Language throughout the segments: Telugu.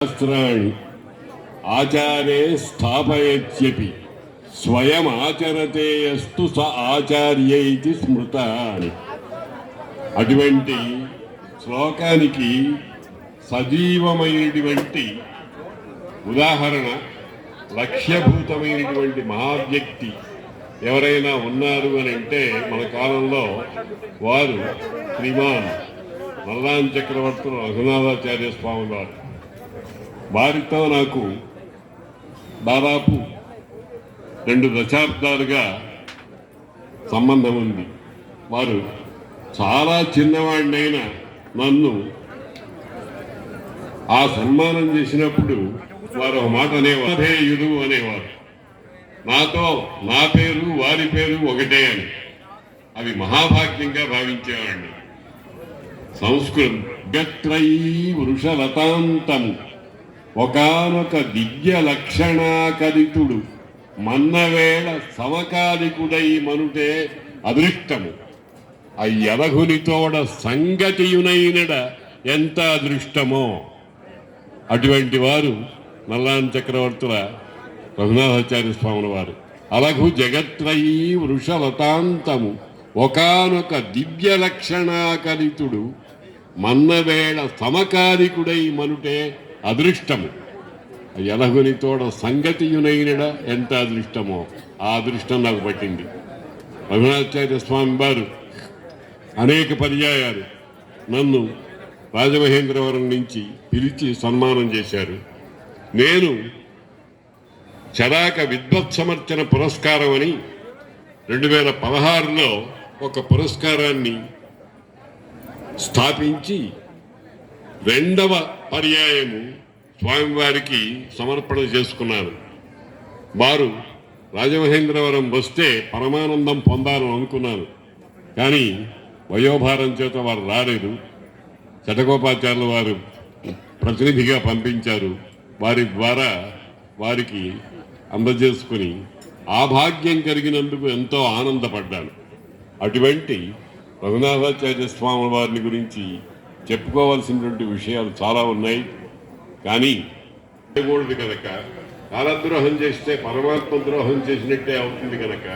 శాస్త్రాన్ని ఆచారే స్థాపయత్యపి స్వయం ఆచరతే అస్తు స ఆచార్య ఇది స్మృత అని అటువంటి శ్లోకానికి సజీవమైనటువంటి ఉదాహరణ లక్ష్యభూతమైనటువంటి మహావ్యక్తి ఎవరైనా ఉన్నారు అని అంటే మన కాలంలో వారు శ్రీమాన్ మల్లాన్ చక్రవర్తులు రఘునాథాచార్య స్వామి వారు. వారితో నాకు దాదాపు రెండు దశాబ్దాలుగా సంబంధం ఉంది. వారు చాలా చిన్నవాడినైనా నన్ను ఆ సన్మానం చేసినప్పుడు వారు ఒక మాట అనేవారు. "అధేయుడు" అనేవారు. నాతో నా పేరు వారి పేరు ఒకటే అని. అవి మహాభాగ్యంగా భావించేవాడిని. సంస్కృతం గత్రై వృషలతాంతము ఒకనొక దివ్య లక్షణాకరితుడు మన్నవేళ సమకాలికుడై మనుటే అదృష్టము. అయ్యలగునితోడ సంగతియునైనడ ఎంత అదృష్టమో. అటువంటి వారు నల్లాన్ చక్రవర్తుల రఘునాథాచార్య స్వాముల వారు. అలఘు జగత్రయీ వృషలతాంతము. ఒకనొక దివ్య లక్షణాకరితుడు మన్నవేళ సమకాలికుడై మనుటే అదృష్టము. ఎలగునితోడ సంగతియునైనడ ఎంత అదృష్టమో ఆ అదృష్టం నాకు పట్టింది. రఘునాథాచార్య స్వామి వారు అనేక పర్యాయాలు నన్ను రాజమహేంద్రవరం నుంచి పిలిచి సన్మానం చేశారు. నేను చరాక విద్వత్సమర్చన పురస్కారం అని రెండు వేల పదహారులో ఒక పురస్కారాన్ని స్థాపించి రెండవ పర్యాయము స్వామివారికి సమర్పణ చేసుకున్నారు. వారు రాజమహేంద్రవరం వస్తే పరమానందం పొందాలని అనుకున్నాను కానీ వయోభారం చేత వారు రాలేదు. చటగోపాచార్యుల వారు ప్రతినిధిగా పంపించారు. వారి ద్వారా వారికి అందజేసుకుని ఆ భాగ్యం కలిగినందుకు ఎంతో ఆనందపడ్డాను. అటువంటి రఘునాథాచార్య స్వామి వారిని గురించి చెప్పుకోవాల్సినటువంటి విషయాలు చాలా ఉన్నాయి. కానీ చేయకూడదు కనుక కాలద్రోహం చేస్తే పరమాత్మ ద్రోహం చేసినట్టే అవుతుంది కనుక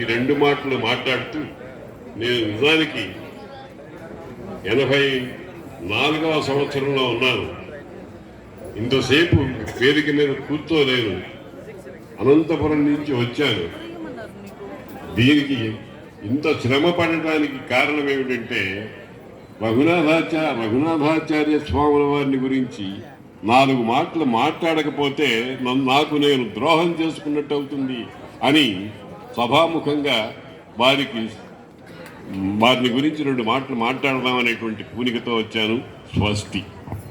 ఈ రెండు మాటలు మాట్లాడుతూ నేను నిజానికి ఎనభై నాలుగవ సంవత్సరంలో ఉన్నాను. ఇంతసేపు వేదిక మీద కూర్చోలేను. అనంతపురం నుంచి వచ్చాను. దీనికి ఇంత శ్రమ పడటానికి కారణం ఏమిటంటే రఘునాథాచార్య రఘునాథాచార్య స్వాముల వారిని గురించి నాలుగు మాటలు మాట్లాడకపోతే నన్ను నాకు నేను ద్రోహం చేసుకున్నట్టు అవుతుంది అని సభాముఖంగా వారికి వారిని గురించి రెండు మాటలు మాట్లాడదాం అనేటువంటి పూనికతో వచ్చాను స్వస్తి.